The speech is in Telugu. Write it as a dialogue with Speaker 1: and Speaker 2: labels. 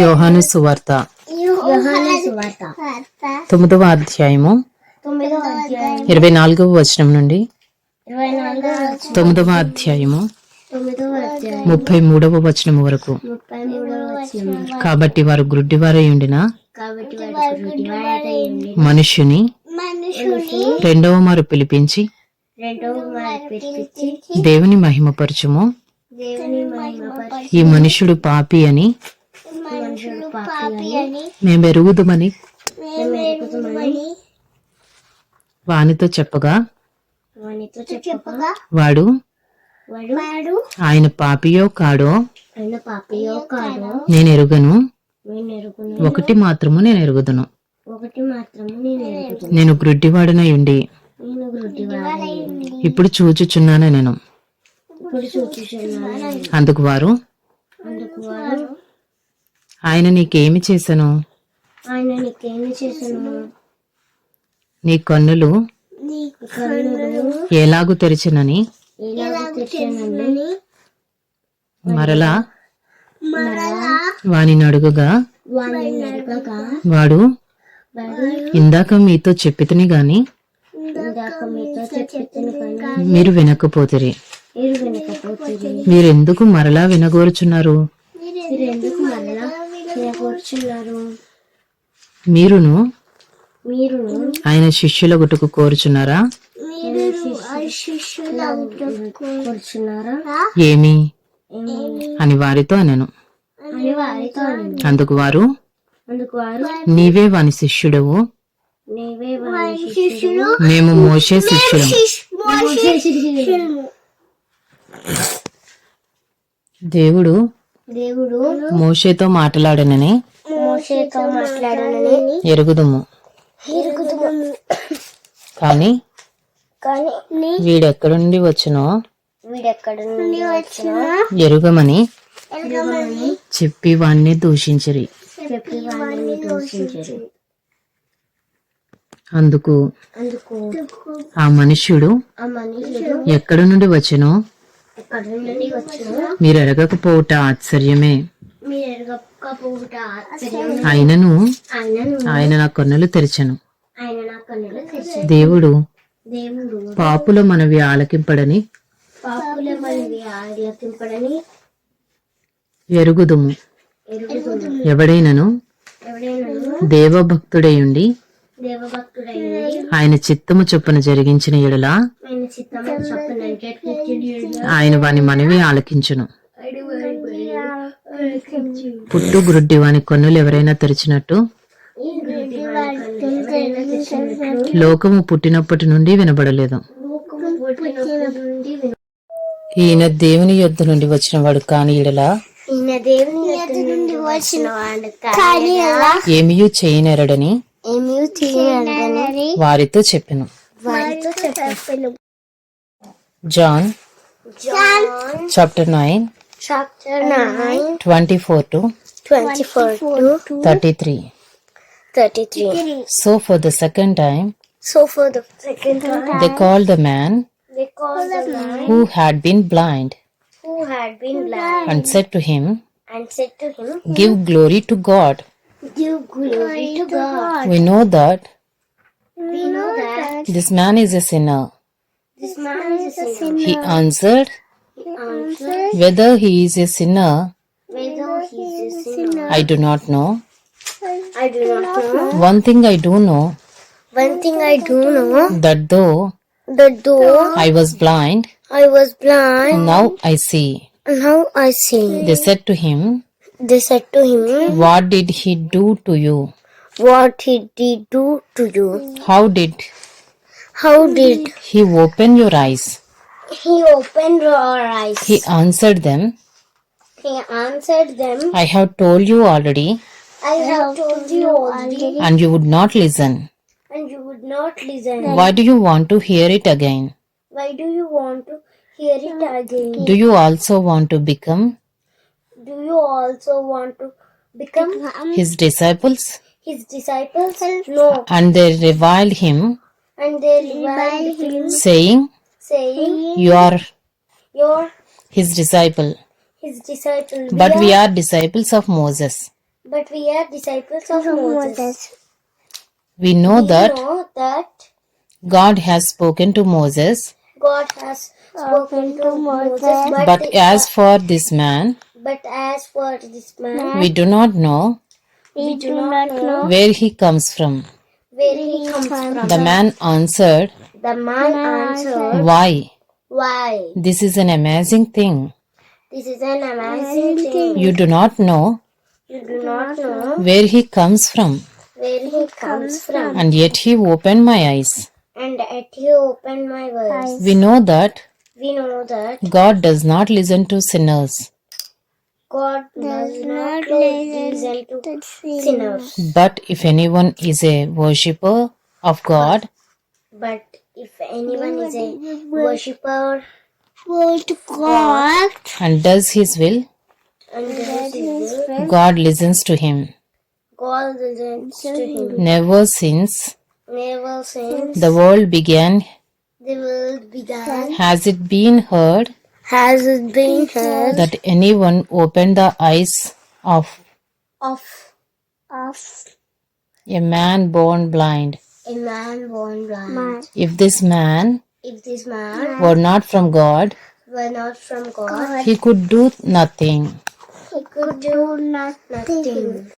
Speaker 1: యోహాను సువార్త. తొమ్మిదవ అధ్యాయము. ఇరవై నాలుగవ వచనం నుండి. తొమ్మిదవ అధ్యాయము. ముప్పై మూడవ వచనం వరకు. కాబట్టి వారు గ్రుడ్డివారై ఉండిన
Speaker 2: మనుషుని
Speaker 1: రెండవ మారు పిలిపించి దేవుని మహిమపరచుము. ఈ
Speaker 2: మనుషుడు పాపి అని
Speaker 1: మేము ఎరుగుదమని వానితో చెప్పగా వాడు ఆయన పాపియో కాడో నేను ఎరుగను. ఒకటి మాత్రము నేను ఎరుగుదును.
Speaker 2: నేను
Speaker 1: గ్రుడ్డివాడనై ఉండి ఇప్పుడు చూచుచున్నాను నేను అందుకు వారు ఆయన నీకేమి చేశాను?
Speaker 2: ఆయన నీకేమి చేసను
Speaker 1: నీ కన్నులు ఎలాగు తెరిచినని? మరలా
Speaker 2: మరలా
Speaker 1: వానిని అడుగుగా
Speaker 2: వాడిని అడగగా
Speaker 1: వాడు ఇందాక మీతో చెప్పితిని గాని మీరు వినకపోతిరి. మీరెందుకు మరలా వినగోరుచున్నారు?
Speaker 2: వినకూర్చున్నారు
Speaker 1: మీరును?
Speaker 2: మీరు
Speaker 1: ఆయన శిష్యుల గుట్టుకు కోరుచున్నారా?
Speaker 2: కూర్చున్నారా?
Speaker 1: ఏమి? అని వారితో అనెను. అందుకు వారు నీవే వాని శిష్యుడవు.
Speaker 2: శిష్యుడు.
Speaker 1: మేము మోసే శిష్యులం దేవుడు
Speaker 2: దేవుడు
Speaker 1: మోషేతో మాట్లాడనని
Speaker 2: మోషేతో మాట్లాడనని
Speaker 1: ఎరుగుదుము. కానీ
Speaker 2: కానీ
Speaker 1: వీడెక్కడి నుండి వచ్చునో
Speaker 2: వీడెక్కడ నుండి వచ్చినా
Speaker 1: ఎరుగమని చెప్పి వాణ్ణి దూషించిరి.
Speaker 2: చెప్పి వాడిని దూషించరు.
Speaker 1: అందుకు
Speaker 2: అందుకు
Speaker 1: ఆ మనుష్యుడు
Speaker 2: ఆ మనుషుడు
Speaker 1: ఎక్కడి నుండి వచ్చునో
Speaker 2: ఎక్కడ నుండి వచ్చినా
Speaker 1: మీరు ఎరగకపోవుట ఆశ్చర్యమే
Speaker 2: ఆయనను
Speaker 1: ఆయన నా కన్నులు తెరిచెను. దేవుడు పాపుల మనవి ఆలకింపడని ఎరుగుదుము. ఎవడైనను
Speaker 2: ఎవడైనా
Speaker 1: దేవభక్తుడై
Speaker 2: దేవభక్తుడైంది
Speaker 1: ఆయన చిత్తము చొప్పున జరిగించిన ఎడల
Speaker 2: ఆయన
Speaker 1: వాని మనవి ఆలకించును. పుట్టు గ్రుడ్డి వాని కన్నులు ఎవరైనా తెరిచినట్టు? లోకము పుట్టినప్పటి నుండి వినబడలేదు. ఈయన దేవుని యొద్ద నుండి వచ్చిన వాడు కాని ఏమియూ చేయనెరడని?
Speaker 2: ఏమీ తీయని
Speaker 1: వారితో చెప్పెను. John chapter nine. chapter
Speaker 2: 9, 24 to
Speaker 1: 24 to
Speaker 2: 33. 33.
Speaker 1: So for the second time,
Speaker 2: So for the second time,
Speaker 1: they called the man
Speaker 2: they called the man
Speaker 1: who had been blind
Speaker 2: who had been blind
Speaker 1: and said to him,
Speaker 2: and said to him,
Speaker 1: Give glory to God.
Speaker 2: Give glory to God.
Speaker 1: We know that
Speaker 2: We know that
Speaker 1: this man is a sinner.
Speaker 2: This man is a sinner.
Speaker 1: He answered,
Speaker 2: answered,
Speaker 1: Whether he is a sinner,
Speaker 2: whether he is a sinner,
Speaker 1: I do not know.
Speaker 2: I do not know.
Speaker 1: One thing I do know
Speaker 2: One thing I do know,
Speaker 1: that though
Speaker 2: that though
Speaker 1: I was blind,
Speaker 2: I was blind,
Speaker 1: now I see.
Speaker 2: now I see.
Speaker 1: They said to him,
Speaker 2: They said to him,
Speaker 1: What did he do to you?
Speaker 2: What did he did do to you?
Speaker 1: How did
Speaker 2: How did
Speaker 1: he open your eyes?
Speaker 2: He opened your eyes?
Speaker 1: He answered them,
Speaker 2: He answered them,
Speaker 1: I have told you already,
Speaker 2: I have told you already,
Speaker 1: and you would not listen.
Speaker 2: and you would not listen.
Speaker 1: Why do you want to hear it again?
Speaker 2: Why do you want to hear it again?
Speaker 1: Do you also want to become
Speaker 2: Do you also want to become
Speaker 1: his disciples?
Speaker 2: his disciples? No.
Speaker 1: And they reviled him,
Speaker 2: And they reviled him,
Speaker 1: saying,
Speaker 2: saying,
Speaker 1: You are
Speaker 2: You're
Speaker 1: his disciple.
Speaker 2: his disciple.
Speaker 1: But we are disciples of Moses.
Speaker 2: but we are disciples of Moses.
Speaker 1: We know
Speaker 2: We
Speaker 1: that
Speaker 2: know that
Speaker 1: God has spoken to Moses,
Speaker 2: God has spoken to Moses, but,
Speaker 1: but as for this man,
Speaker 2: but as for this man,
Speaker 1: we do not know
Speaker 2: we do not know
Speaker 1: where he comes from.
Speaker 2: where he comes from.
Speaker 1: The man answered,
Speaker 2: The man answered,
Speaker 1: Why?
Speaker 2: Why?
Speaker 1: This is an amazing thing.
Speaker 2: This is an amazing thing.
Speaker 1: You do not know
Speaker 2: You do not know
Speaker 1: where he comes from,
Speaker 2: where he comes from.
Speaker 1: and yet he opened my eyes.
Speaker 2: And yet he opened my eyes.
Speaker 1: We know that
Speaker 2: We know that
Speaker 1: God does not listen to sinners,
Speaker 2: God does not listen to sinners.
Speaker 1: but if anyone is a worshipper of God,
Speaker 2: But if anyone is a worshipper
Speaker 3: Word God
Speaker 1: and does his will,
Speaker 2: and does his will,
Speaker 1: God listens to him.
Speaker 2: God listens to him.
Speaker 1: Never since
Speaker 2: Never since
Speaker 1: the world began
Speaker 2: the world began
Speaker 1: has it been heard
Speaker 2: has it been heard
Speaker 1: that anyone opened the eyes of
Speaker 2: of
Speaker 3: of
Speaker 1: a man born blind.
Speaker 2: A man born blind.
Speaker 1: If this man
Speaker 2: If this man
Speaker 1: were not from God,
Speaker 2: were not from God,
Speaker 1: he could do nothing.
Speaker 2: he could do nothing.